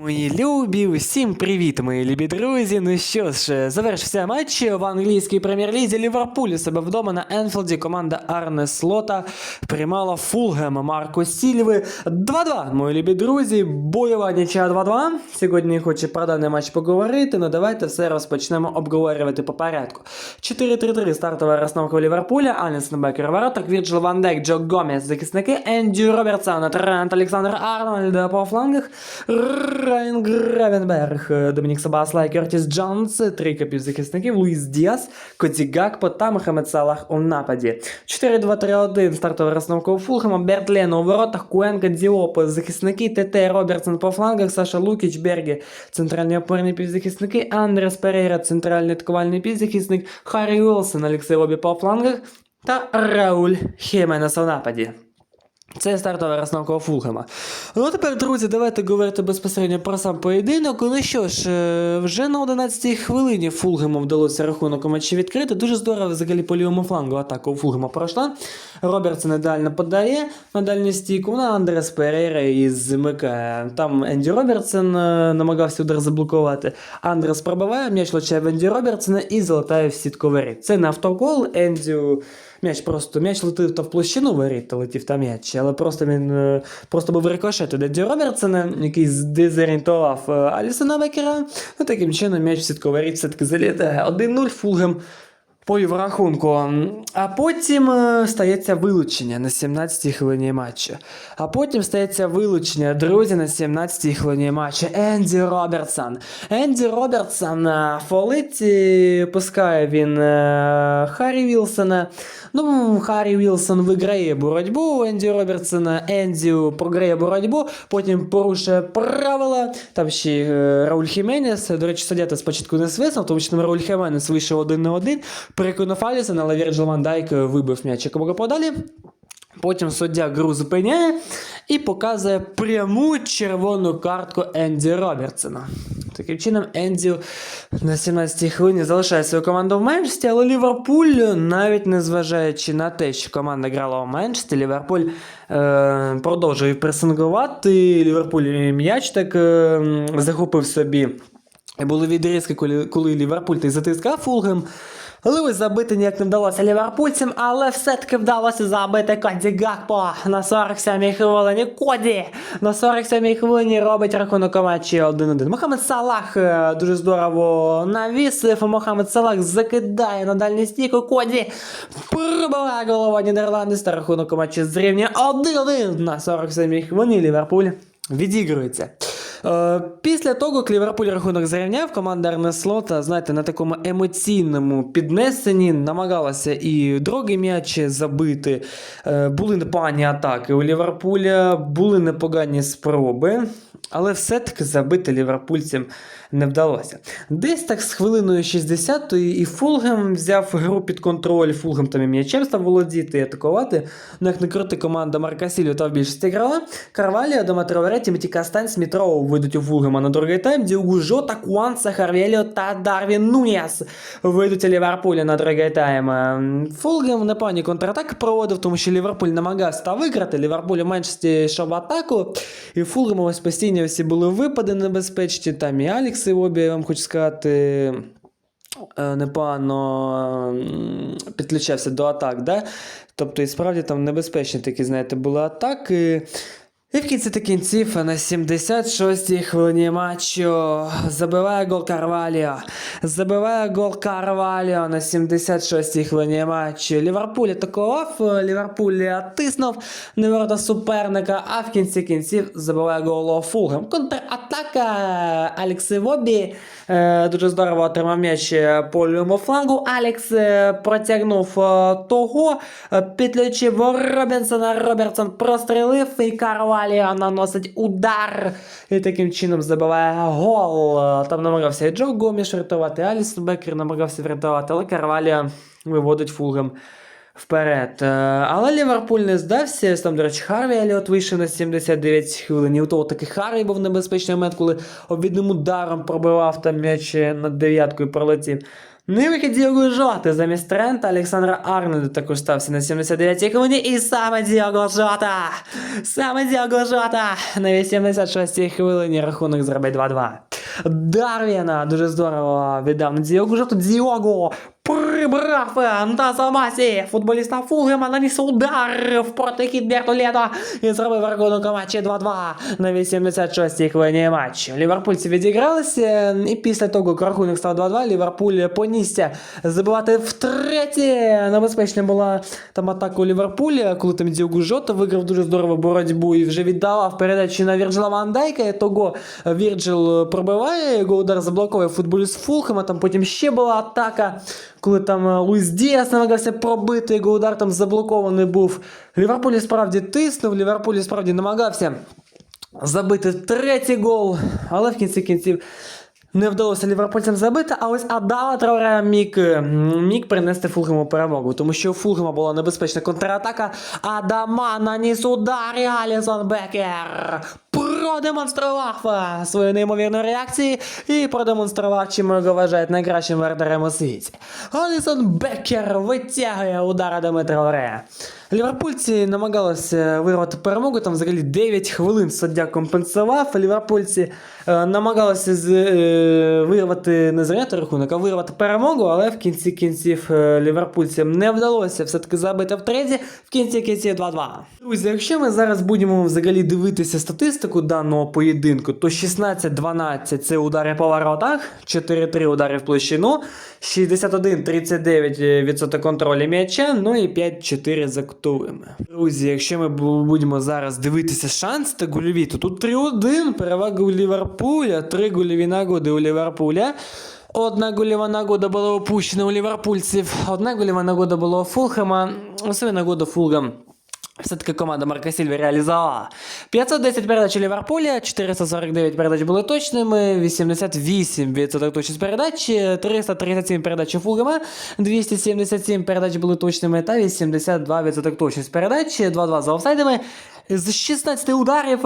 Мої любі, усім привіт, мої любі друзі. Ну що ж, завершився матч в англійській прем'єр-лізі Ліверпуль у себе вдома на Енфілді. Команда Арне Слота приймала Фулгем Марко Сільви 2-2. Мої любі друзі, бойова нічия 2-2. Сьогодні хочу про даний матч поговорити. Ну давайте все розпочнемо обговорювати по порядку. 4-3-3 стартова розстановка Ліверпуля. Алісон Бекер воротах, Вірджил Ван Дейк, Джо Гомес, захисники, Енді Робертсон, Трент Олександр Арнольд по флангах. Райан Гравенберг, Домінік Сабаслай, Кертіс Джонс, трійка півзахисників, Луїс Діас, Коді Гакпо та Мохамед Салах у нападі. 4-2-3-1, стартова розстановка Фулхема, Берт Лено у воротах, Куенка, Діоп, захисники, ТТ, Робертсон по флангах, Саша Лукіч, Бергі, центральні опорні півзахисники, Андрес Перейра, центральний атакувальний півзахисник, Харрі Уілсон, Олексій Лобі по флангах та Рауль Хіменес у нападі. Це стартова розстановка Фулхема. Ну тепер, друзі, давайте говорити безпосередньо про сам поєдинок. Ну що ж, е, вже на 11-й хвилині Фулгему вдалося рахунок у матчі відкрити. Дуже здорово взагалі по лівому флангу атака у Фулгема пройшла. Робертсон ідеально подає на дальню стійку, на Андрес Перейра і змикає. Там Енді Робертсон е, намагався удар заблокувати. Андрес пробиває, м'яч влучає в Енді Робертсона і залетає в сітку. Це не автогол, Ендю. М'яч просто м'яч летив та в площину воріт, та летів та м'яч, але просто він е, просто був рикошет від Еді Робертсона, який здезорієнтував е, Алісона Бекера. Ну таким чином м'яч в сітку воріт все-таки залітає. 1-0 Фулгем повів рахунку. А потім е, стається вилучення на 17-й хвилині матчу. А потім стається вилучення, друзі, на 17-й хвилині матчу. Енді Робертсон. Енді Робертсон е, фолить, пускає він е, Харрі Вілсона. Ну, Харрі Вілсон виграє боротьбу у Енді Робертсона, Енді програє боротьбу, потім порушує правила. Там ще Рауль Хіменес. До речі, суддя спочатку не свиснув, тому що там Рауль Хіменес вийшов один на один. Переконав Алісона, але Вірджил Ван Дайк вибив м'яч якомога подалі. Потім суддя гру зупиняє і показує пряму червону картку Енді Робертсона. Таким чином, Енді на 17-й хвилині залишає свою команду в меншості, але Ліверпуль, навіть незважаючи на те, що команда грала в меншості, Ліверпуль е, продовжує пресингувати. Ліверпуль м'яч так е, захопив собі. Були відрізки, коли, коли Ліверпуль той затискав Фулгем. Ось забити ніяк не вдалося ліверпульцям, але все-таки вдалося забити Коді Гакпо на 47-й хвилині. Коді на 47-й хвилині робить рахунок у матчі 1-1. Мохамед Салах е, дуже здорово навісив. Мохамед Салах закидає на дальню стійку. Коді пробиває голова Нідерландис та рахунок у матчі зрівнює 1-1 на 47-й хвилині. Ліверпуль відігрується. Е, Після того, як Ліверпуль рахунок зарівняв, команда Арнеслота, знаєте, на такому емоційному піднесенні намагалася і другий м'ячі забити. Е, Були непогані атаки у Ліверпуля, були непогані спроби, але все-таки забити ліверпульцям не вдалося. Десь так з хвилиною 60 і Фулгем взяв гру під контроль. Фулгем там і м'ячем став володіти і атакувати. Ну, як не крути, команда Марка Сілю та в більшості грала. Карваліо, Доматро Вереті, Меті Кастань, Смітроу вийдуть у Фулгема на другий тайм. Діугу Жота, Куанса, Харвеліо та Дарвін Нуніас вийдуть у Ліверпуля на другий тайм. Ем, Фулгем непогані контратаки проводив, тому що Ліверпуль намагався та виграти. Ліверпуль меншості йшов атаку. І Фулгем ось постійно всі були випади небезпечні. Там і Алікс і Обі, я вам хочу сказати. е, Непогано підключався до атак, да? Тобто, і справді там небезпечні такі, знаєте, були атаки. І в кінці та кінців на 76-й хвилині матчу забиває гол Карваліо. Забиває гол Карваліо на 76-й хвилині матчу. Ліверпуль атакував, Ліверпуль тиснув на ворота суперника, а в кінці кінців забиває гол Фулгем. Контратака Алекс Вобі е, дуже здорово отримав м'яч по лівому флангу. Алекс е, протягнув е, того, підключив Робінсона. Робертсон прострілив і Карваліо наносить удар. І таким чином забиває гол. Е, Там намагався і Джо Гоміш врятувати, Алісон Бекер намагався врятувати, але Карваліо виводить фулгем вперед. Е, Але Ліверпуль не здався. Там, до речі, Харві Еліот вийшов на 79 хвилин. І у того таки Харві був небезпечний момент, коли обідним ударом пробивав там м'яч над дев'яткою пролетів. Ну і Діого Жоти замість Трента Олександра Арнольда також стався на 79-й хвилині. І саме Діого Жота! Саме Діого Жота! На 86-й хвилині рахунок зробить 2-2. Дарвіна дуже здорово віддав на Діого Жоту. Діого прибрав Антаса Масі, футболіста Фулгема, наніс удар в протихід Бертолето і зробив рахунок у матчі 2-2 на 86-й хвилині матчу. Ліверпульці відігралися, і після того, як рахунок став 2-2, Ліверпуль понісся забивати втретє. Небезпечна була там атака у Ліверпуля, коли там Діогу Жота виграв дуже здорово боротьбу і вже віддавав передачі на Вірджила Ван Дайка, і того Вірджил пробиває, його удар заблоковує футболіст Фулхема, там потім ще була атака, Коли там е, Луїс Діас намагався пробити, його удар там заблокований був. Ліверпуль справді тиснув, Ліверпуль справді намагався забити третій гол, але в кінці кінців не вдалося ліверпульцям забити, а ось Адама Трауре міг, міг принести Фулгему перемогу, тому що у Фулгема була небезпечна контратака. Адама наніс удар Алісон Бекер продемонстрував е, свою неймовірну реакцію і продемонстрував, чим його вважають найкращим вердером у світі. Алісон Бекер витягує удара Дмитра Трауре. Ліверпульці намагалися вирвати перемогу, там взагалі 9 хвилин суддя компенсував. Ліверпульці е, намагалися е, вирвати не зряти рахунок, а вирвати перемогу, але в кінці кінців е, ліверпульцям не вдалося все-таки забити в втретє, в кінці кінців 2-2. Друзі, якщо ми зараз будемо взагалі дивитися статистику даного поєдинку, то 16-12 це удари по воротах, 4-3 удари в площину, 61-39% контролю м'яча, ну і 5-4 за кутовими. Друзі, якщо ми будемо зараз дивитися шанс та гольові, то тут 3-1 перевага у Ліверпуля, 3 гольові нагоди у Ліверпуля. Одна гольова нагода була опущена у ліверпульців, одна гольова нагода була у Фулхема, усе нагода Фулгам. Все-таки команда Марка Сільві реалізувала. 510 передач Ліверпуля, 449 передач були точними, 88% точність передач, 337 передач у Фулгема, 277 передач були точними та 82% точність передач, 2-2 за офсайдами. З 16 ударів,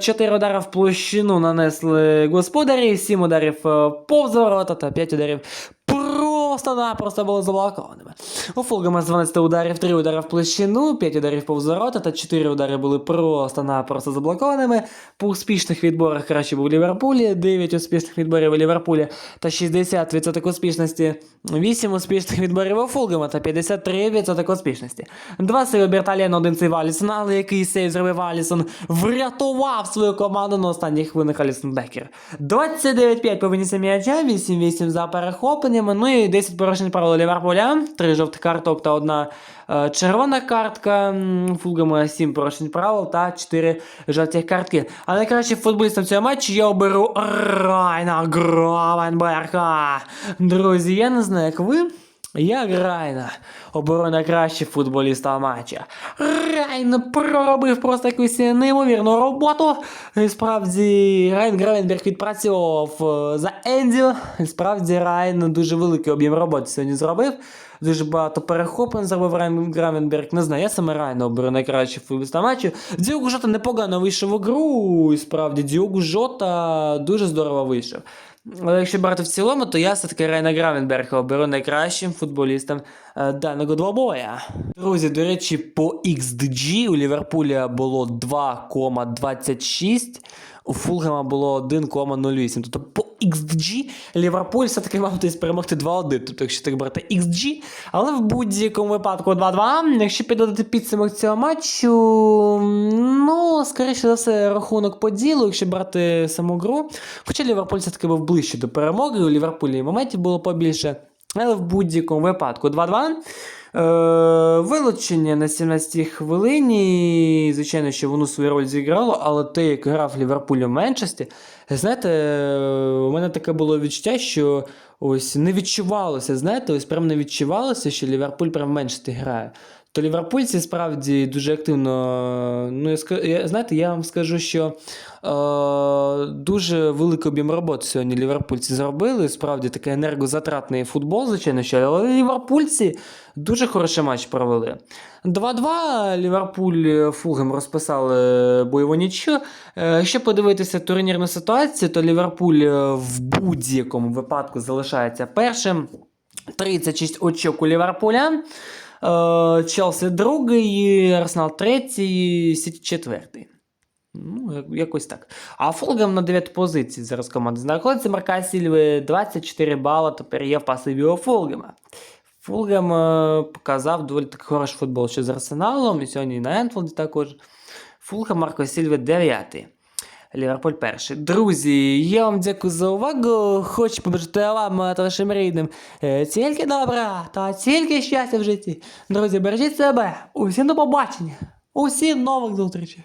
4 удари в площину нанесли господарі, 7 ударів е, повз ворота та 5 ударів просто-напросто були заблокованими. У Фулгама з 12 ударів, 3 удари в площину, 5 ударів повз ворота та 4 удари були просто-напросто заблокованими. По успішних відборах краще був Ліверпулі, 9 успішних відборів у Ліверпулі та 60% успішності, 8 успішних відборів у Фулгама та 53% успішності. Два сейви Берталєн, один сейв Алісон, але який сейв зробив Алісон, врятував свою команду на останніх хвилинах Алісон Бекер. 29-5 по винісі м'яча, 8-8 за перехопленнями, ну і 10 порушень правил Ліверпуля, 3 жовтих карток та одна е, червона картка. Фулгама 7 порушень правил та 4 жовтих картки. А найкращим футболістом цього матчу я оберу Райна Гровенберга. Друзі, я не знаю, як ви. Я Райна, оборона кращий футболіста матча. Райн проробив просто якусь неймовірну роботу. І справді Райн Гравенберг відпрацьовував е, за Енді. І справді Райн дуже великий об'єм роботи сьогодні зробив. Дуже багато перехоплень зробив Райн Гравенберг. Не знаю, я саме Райна оберу найкращий футболіста матчу. Діогу Жота непогано вийшов у гру. І справді Діогу Жота дуже здорово вийшов. Але якщо брати в цілому, то я все-таки Райна Гравенберга оберу найкращим футболістом е, даного двобоя. Друзі, до речі, по XDG у Ліверпуля було 2,26, у Фулгема було 1,08. Тобто XG Ліверпуль все-таки мав десь перемогти 2-1. Тобто, якщо так брати XG, але в будь-якому випадку 2-2. Якщо підводити підсумок цього матчу, ну, скоріше за все, рахунок по ділу, якщо брати саму гру. Хоча Ліверпуль все-таки був ближче до перемоги, у Ліверпулі моментів було побільше. Але в будь-якому випадку 2-2. Е, вилучення на 17-й хвилині. Звичайно, що воно свою роль зіграло, але те, як грав Ліверпуль у Менчесті, знаєте, у мене таке було відчуття, що ось не відчувалося, знаєте, ось прям не відчувалося, що Ліверпуль прям в Менчесті грає. То ліверпульці справді дуже активно. Ну, я, знаєте, я вам скажу, що е, дуже великий об'єм роботи сьогодні ліверпульці зробили. Справді такий енергозатратний футбол, звичайно, що, але ліверпульці дуже хороший матч провели. 2-2 Ліверпуль е, Фулгем розписали бойову нічю. Е, Якщо подивитися турнірну ситуацію, то Ліверпуль е, в будь-якому випадку залишається першим. 36 очок у Ліверпуля. Е, Челсі другий, Арсенал третій, Сіті четвертий. Ну, якось так. А Фулгем на 9 позиції зараз команда знаходиться. Марка Сільви 24 бали тепер є в пасиві у Фулгема. Фулгем е, показав доволі так хороший футбол ще з Арсеналом, і сьогодні на Енфілді також. Фулгем Марко Сільви 9. Ліверпуль перший. Друзі, я вам дякую за увагу. Хочу побажати вам та вашим рідним е, тільки добра та тільки щастя в житті. Друзі, бережіть себе. Усім до побачення. Усім нових зустрічей.